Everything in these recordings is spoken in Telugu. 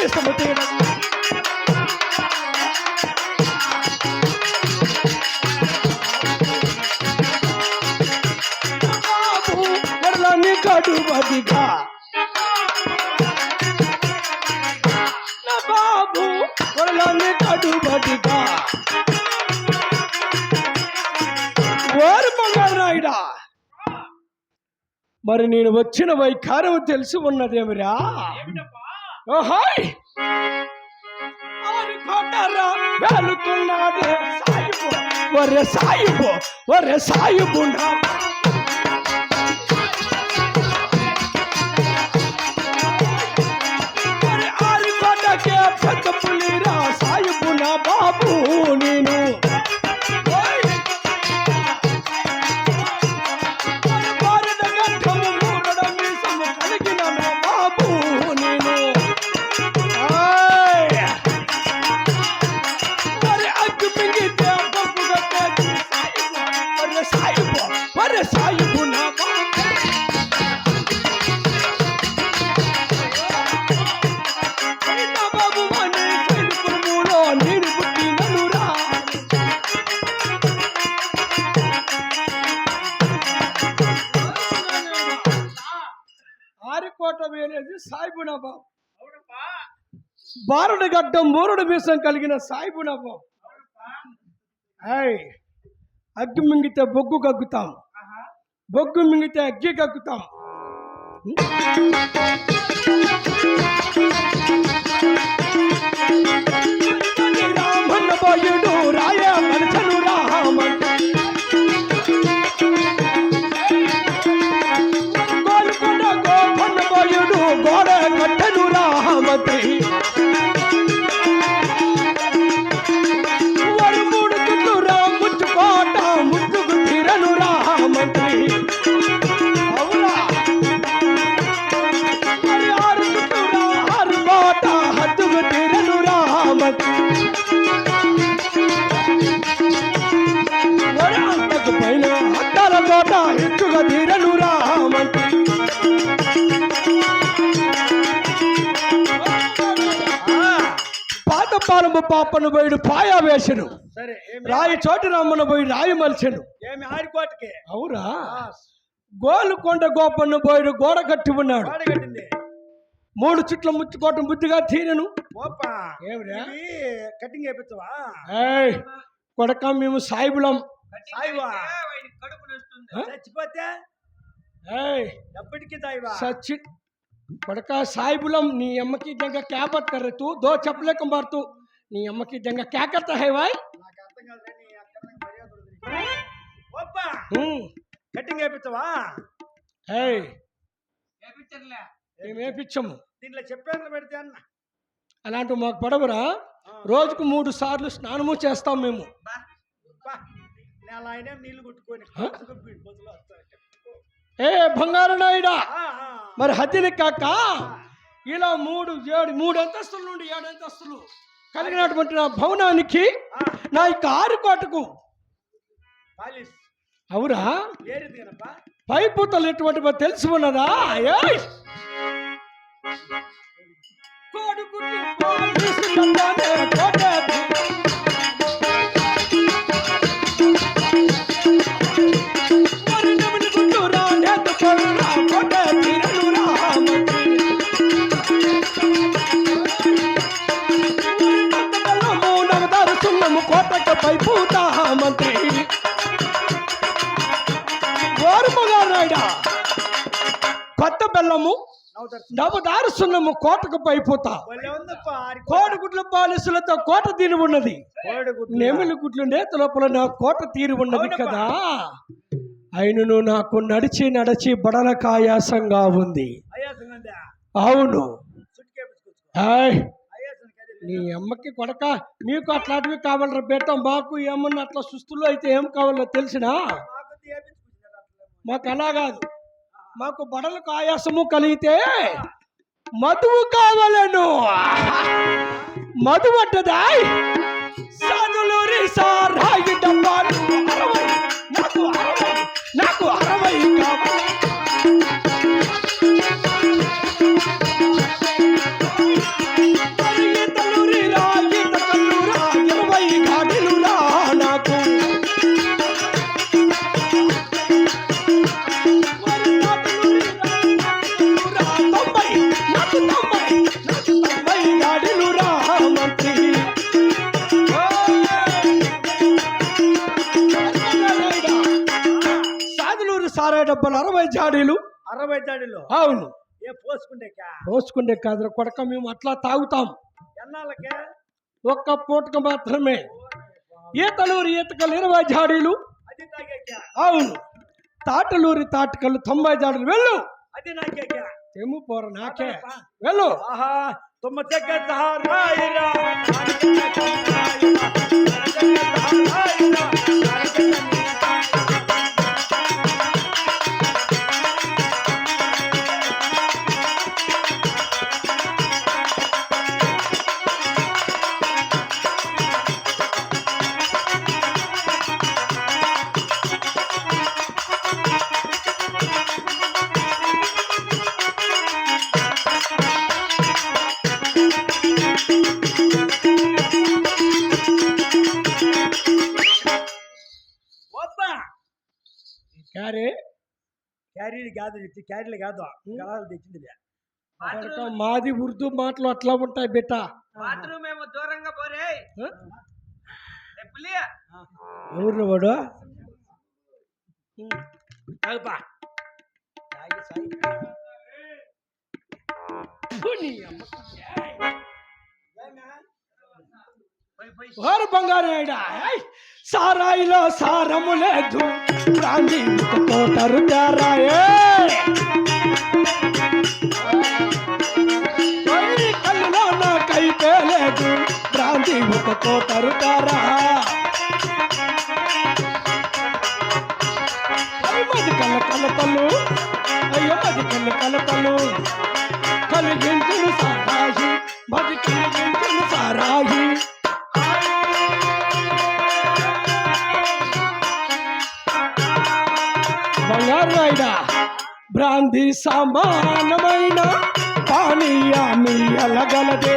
గొడుగుతుండే నా తీయడం బాబు మరి నేను వచ్చిన వైఖారం తెలిసి ఉన్నదేమిరా? हाय और घोटाला बेल तुना रे साहिब वरे साहिब वरे साहिब ना వేరేది సాయిబునా బాబు. బారుడు గడ్డం మూరుడు మీసం కలిగిన సాయిబునా బాబు. అగ్గి మింగితే బొగ్గు గగ్గుతాం బొగ్గు మింగితే అగ్గి గగ్గుతాం పాలము పాపను పోయిడు పాయా వేసను. రాయి చోటు రమ్మను పోయి రాయి మలిచెను అవురా. గోలుకొండ గోపన్ను పోయిడు గోడ కట్టి ఉన్నాడు. మూడు చుట్ల ముచ్చుకోవటం బుద్ధిగా తీరను. కటింగ్ కొడక మేము సాయిబులం? చచ్చిపోతే? ఏయ్! ఎప్పటికీ సచ్చి కొడక సాయిబులం నీ అమ్మకి దెంగ క్యాబత్ కర్రే తూ దో చెప్పలే కంబార్ తూ నీ అమ్మకి దెంగ క్యా కర్తా హై వాయ్! నాకు అర్థం కాదు నీ అక్కడ మర్యాద ఉండదు. ఓపా హ్మ్. కటింగ్ ఏయ్! మేము వేపించము దీంట్లో చెప్పేందుకు పెడితే అన్న? అలాంటి మాకు పడవరా. రోజుకు మూడు సార్లు స్నానము చేస్తాం మేము. అయినా నీళ్ళు కొట్టుకొని. ఏ బంగారు నాయుడా. మరి హద్దిని కాక ఇలా మూడు ఏడు మూడు అంతస్తుల నుండి ఏడు అంతస్తులు కలిగినటువంటి నా భవనానికి నా యొక్క ఆరుకోటకు పాలిస్ అవురా? పైపూతలు ఎటువంటి తెలిసి ఉన్నదా? ఏయ్! మంత్రి. కొత్త బెల్లము నవదారు సున్నము కోటకు పైపోతా. కోడిగుడ్ల పాలిసులతో కోట తీరి ఉన్నది. నెమిలి గుడ్లు నేత లోపల నా కోట తీరి ఉన్నది. కదా. అయినను నాకు నడిచి నడిచి బడలక ఆయాసంగా ఉందా? అవును. నీ అమ్మకి కొడక మీకు అట్లాంటివి కావాలరా బేట మాకు ఏమన్నా అట్లా సుస్తులు అయితే ఏం కావాలో తెలిసినా? మాకు అలా కాదు. మాకు బడలకు ఆయాసము కలిగితే మధువు కావాలను. మధు అంటదా? సాధులూరి సారాయి డబ్బాలు అరవై జాడీలు. అరవై దాడిలో అవును. ఏ పోసుకుండేకా పోసుకుండే కాదురా కొడక మేము అట్లా తాగుతాం. ఎన్నాళ్ళకే? ఒక్క పూటకు మాత్రమే. ఈతలూరి ఈతకలు ఇరవై జాడీలు? అవును. తాటలూరి తాటకలు తొంభై జాడీలు. వెళ్ళు. అది నాకేకా తెమ్ము పోర నాకే. వెళ్ళు. ఆహా తుమ్మ తెచ్చి క్యారీలు కాదు. గలాలు తెచ్చింది మాది ఉర్దూ మాటలు అట్లా ఉంటాయి బిడ్డ. బాత్రూమ్ ఏమో దూరంగా పోరే. ఆ? ఏ పులియా? ఎవరు వాడు? తాగుపా. తాగి వారు బంగారు సారాయిలో సారము లేదు. గాంధీ కోటరు తేరాయే కళ్ళులో నాకైతే లేదు. బ్రాంతి ఒక కోటరు తారా మది కళ్ళ కలతలు అయ్యో మది కళ్ళ కలతలు కలిగించును సారాయి మది కలిగించును సారాయి. బ్రాంతి సమానమైన పానీయాన్ని అలగలదే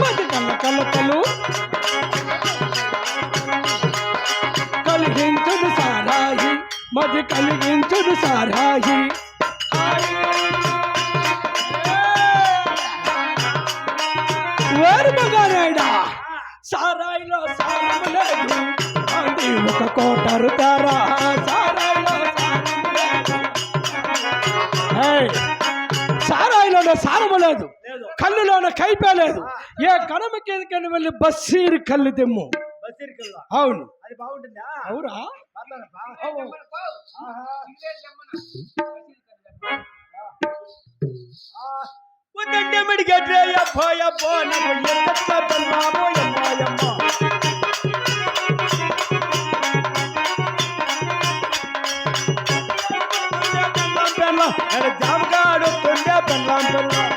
మది కళ్ళ కలతలు కలిగించుడు సారాయి మది కలిగించదు సారాయి వేరు మగారాయడా కళ్ళులోన కైపే లేదు ఏ కడమకి ఎదుకని వెళ్ళి బస్సీరు కళ్ళు తెమ్ము. అవును. అది బాగుంటుందా? అవురా? ఉద్దంటే మిడిగట్రే యప్పో యప్పో నాకు ఎంత పెళ్ళాం పెళ్ళాం, నేను జామకాడు తుండే పెళ్ళాం పెళ్ళాం.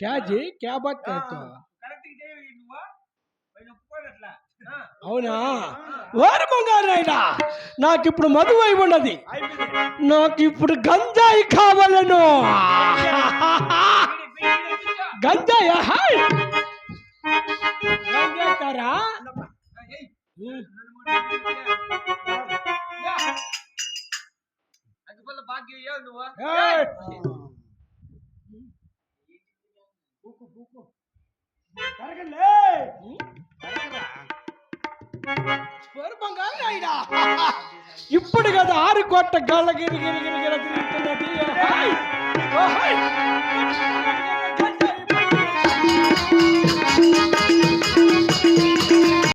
క్యా జీ? క్యా బాత్ ఆ, అవునా? వారు బంగారాయన నాకు ఇప్పుడు మధువు అయి ఉన్నది. నాకు ఇప్పుడు గంజాయి కావాలను. గంజాయి హాయ్ భాగ్యం నువ్వు ఏయ్. ఇప్పుడు కదా ఆరు కోట్ల గళ్ళ గిరి గిరి గిరి గిరి తిరుగుతున్నది